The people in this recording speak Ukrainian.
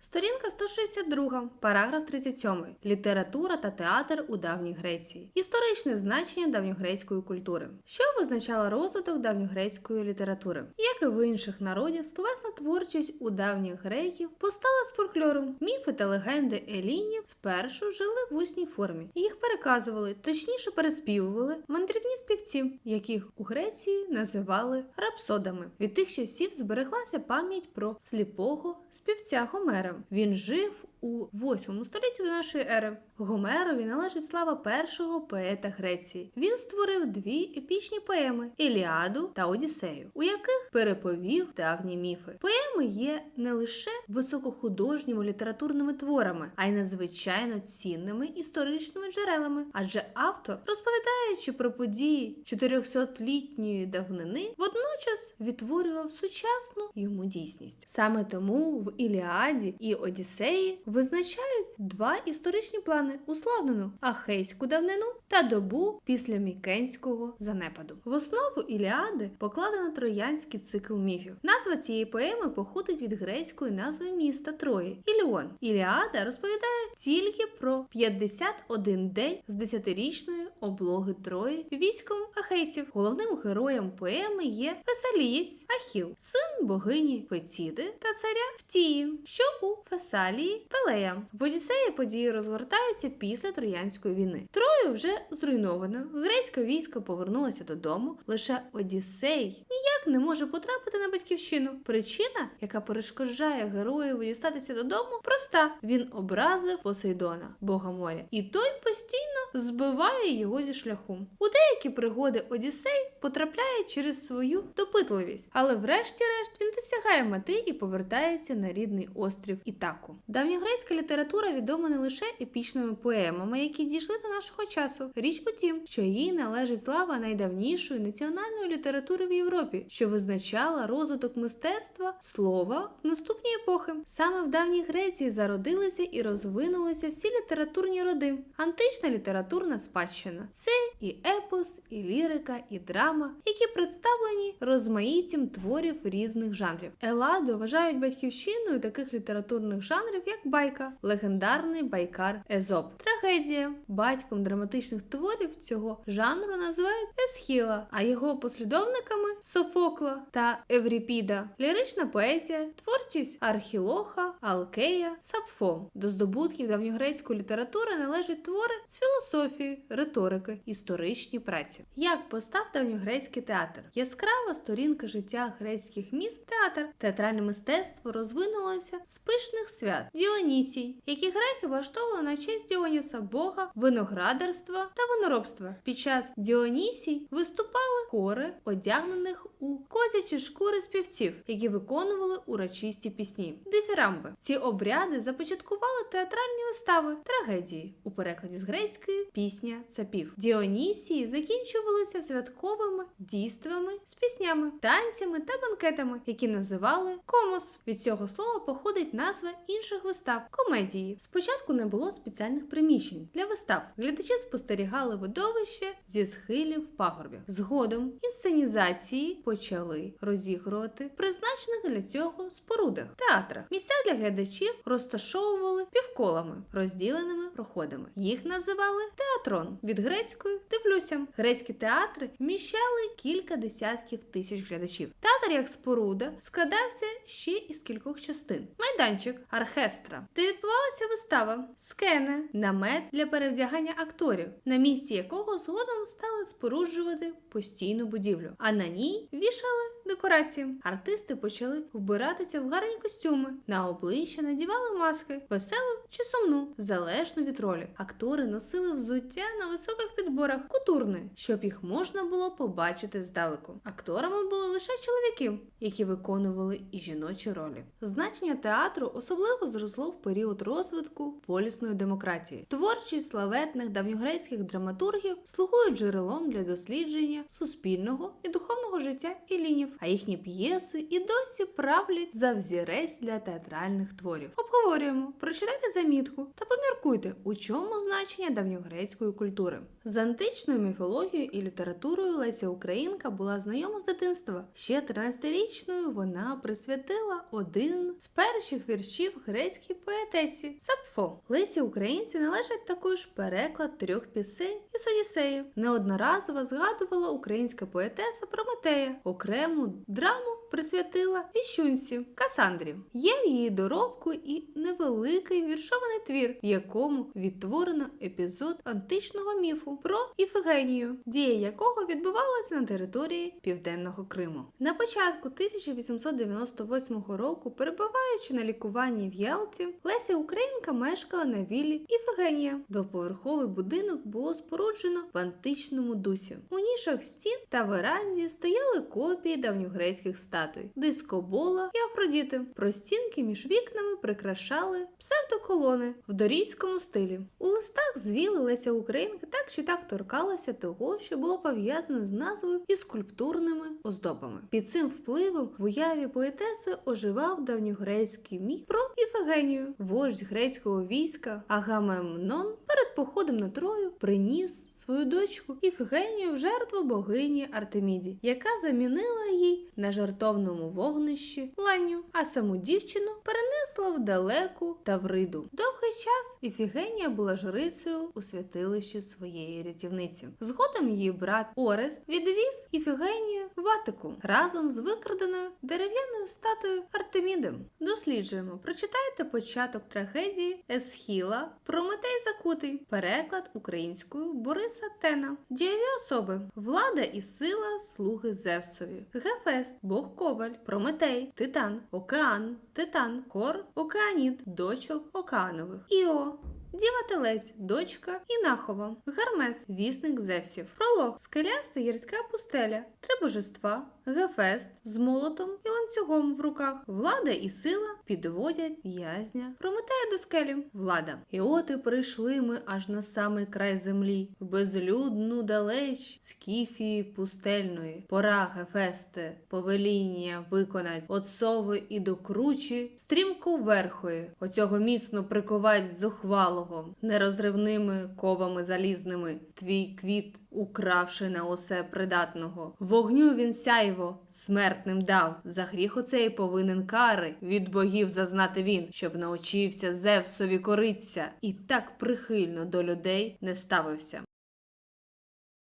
Сторінка 162, параграф 37. Література та театр у давній Греції. Історичне значення давньогрецької культури. Що визначало розвиток давньогрецької літератури? Як і в інших народів, словесна творчість у давніх греків постала з фольклору. Міфи та легенди елінів спершу жили в усній формі. Їх переказували, точніше переспівували мандрівні співці, яких у Греції називали рапсодами. Від тих часів збереглася пам'ять про сліпого співця Гомера. Він жив у 8 столітті до нашої ери. Гомерові належить слава першого поета Греції. Він створив дві епічні поеми Еліаду та Одіссею, у яких переповів давні міфи. Поеми є не лише високохудожніми літературними творами, а й надзвичайно цінними історичними джерелами. Адже автор, розповідаючи про події 400-літньої давнини, водночас відтворював сучасну йому дійсність. Саме тому в Іліаді і Одіссеї визначають два історичні плани: уславлену ахейську давнину та добу після мікенського занепаду. В основу Іліади покладено троянський цикл міфів. Назва цієї поеми походить від грецької назви міста Трої Іліон. Іліада розповідає тільки про 51 день з десятирічної облоги Трої військом ахейців. Головним героєм поеми є Фесалієць Ахіл, син богині Фетіди та царя Втії, що у Фесалії Пелея. В Одіссеї події розгортаються після Троянської війни. Трою вже зруйновано. Грецьке військо повернулося додому. Лише Одіссей ніяк не може потрапити на батьківщину. Причина, яка перешкоджає героєві дістатися додому, проста: він образив Посейдона, бога моря, і той постійно збиває його зі шляху. У деякі пригоди Одіссей потрапляє через свою допитливість, але врешті-решт він досягає мети і повертається на рідний острів Ітаку. Давньогрецька література відома не лише епічними поемами, які дійшли до нашого часу. Річ у тім, що їй належить слава найдавнішої національної літератури в Європі, що визначала розвиток мистецтва слова в наступні епохи. Саме в давній Греції зародилися і розвинулися всі літературні роди. Антична літературна спадщина це і епос, і лірика, і драма, які представлені розмаїттям творів різних жанрів. Еладу вважають батьківщиною таких літературних жанрів, як байка, легендарний байкар Езоп, трагедія. Батьком драматичних творів цього жанру називають Есхіла, а його послідовниками Софокла та Евріпіда, лірична поезія, творчість Архілоха, Алкея, Сапфо. До здобутків давньогрецької літератури належать твори з філософії, риторики, історичні праці. Як постав давньогрецький театр? Яскрава сторінка життя грецьких міст театр. Театральне мистецтво розвинулося з пишних свят Діонісій, які греки влаштовували на честь Діоніса Бога, виноградарства та виноробства. Під час Діонісій виступали хори, одягнених у козячі шкури співців, які виконували урочисті пісні. Дифірамби. Ці обряди започаткували театральні вистави, трагедії у перекладі з грецької пісня цапів. Діонісії закінчувалися святковими дійствами з піснями, танцями та банкетами, які називали комос. Від цього слова походить назва інших вистав комедії. Спочатку не було спеціальних приміщень для вистав. Глядачі спостерігали видовище зі схилів пагорбів. Згодом інсценізації почали розігрувати в призначених для цього спорудах, театрах. Місця для глядачів розташовували півколами, розділеними проходами. Їх називали театрон від грецької дивлюся. Грецькі театри вміщали кілька десятків тисяч глядачів. Театр як споруда складався ще із кількох частин: майданчик, оркестра, де відбувалася вистава, скене, намет для перевдягання акторів, на місці якого згодом стали споруджувати постійну будівлю. А на ній вішали декорації. Артисти почали вбиратися в гарні костюми. На обличчя надівали маски, веселу чи сумну, залежно від ролі. Актори носили взуття на високих підборах, кутурне, щоб їх можна було побачити здалеку. Акторами були лише чоловіки, які виконували і жіночі ролі. Значення театру особливо зросло в період розвитку полісної демократії. Творчість славетних давньогрецьких драматургів слугує джерелом для дослідження суспільного і духовного життя елінів. а їхні п'єси і досі правлять за взірець для театральних творів. Обговорюємо, прочитайте замітку та поміркуйте, у чому значення давньогрецької культури. З античною міфологією і літературою Леся Українка була знайома з дитинства. Ще 13-річною вона присвятила один з перших віршів грецькій поетесі Сапфо. Лесі Українці належить також переклад трьох пісень із Одіссею. Неодноразово згадувала українська поетеса Прометея. Окрему драму присвятила віщунці Касандрі. Є її доробку і невеликий віршований твір, в якому відтворено епізод античного міфу про Іфигенію, дія якого відбувалася на території Південного Криму. На початку 1898 року, перебуваючи на лікуванні в Ялті, Леся Українка мешкала на віллі Іфигенія. Двоповерховий будинок було споруджено в античному дусі. У нішах стін та веранді стояли копії давньогрецьких статуй, дискобола і Афродіти. Простінки між вікнами прикрашали псевдоколони в дорійському стилі. У листах звіли Леся Українка так чи так торкалася того, що було пов'язане з назвою і скульптурними оздобами. Під цим впливом в уяві поетеси оживав давньогрецький міф про Іфигенію. Вождь грецького війська Агамемнон перед походом на Трою приніс свою дочку Іфигенію в жертву богині Артеміді, яка замінила їй на жартовному вогнищі ланю, а саму дівчину перенесла в далеку Тавриду. Довгий час Іфігенія була жрицею у святилищі своєї рятівниці. Згодом її брат Орест відвіз Іфігенію в Атику разом з викраденою дерев'яною статуєю Артеміди. Досліджуємо, прочитайте початок трагедії Есхіла Прометей Закутий, переклад українською Бориса Тена. Дієві особи влада і сила слуги Зевсові, Гефест, Бог Коваль, Прометей, Титан, Океан, Титан, Кор, Океаніт, дочок Океанових, Іо. Діва Телець, дочка Інахова, Гермес, вісник Зевсів, пролог, скеляста гірська пустеля, три божества, Гефест з молотом і ланцюгом в руках, влада і сила підводять в'язня, Прометея до скелі, влада. І от і прийшли ми аж на самий край землі, в безлюдну далеч скіфії пустельної. Пора, Гефесте, повеління виконать. От сови і до кручі, стрімко верхої, оцього міцно приковать зухвалого, нерозривними ковами залізними, твій квіт, укравши на усе придатного. Вогню він сяйво смертним дав. За гріх оцей повинен кари від богів зазнати він, щоб научився Зевсові кориться, і так прихильно до людей не ставився.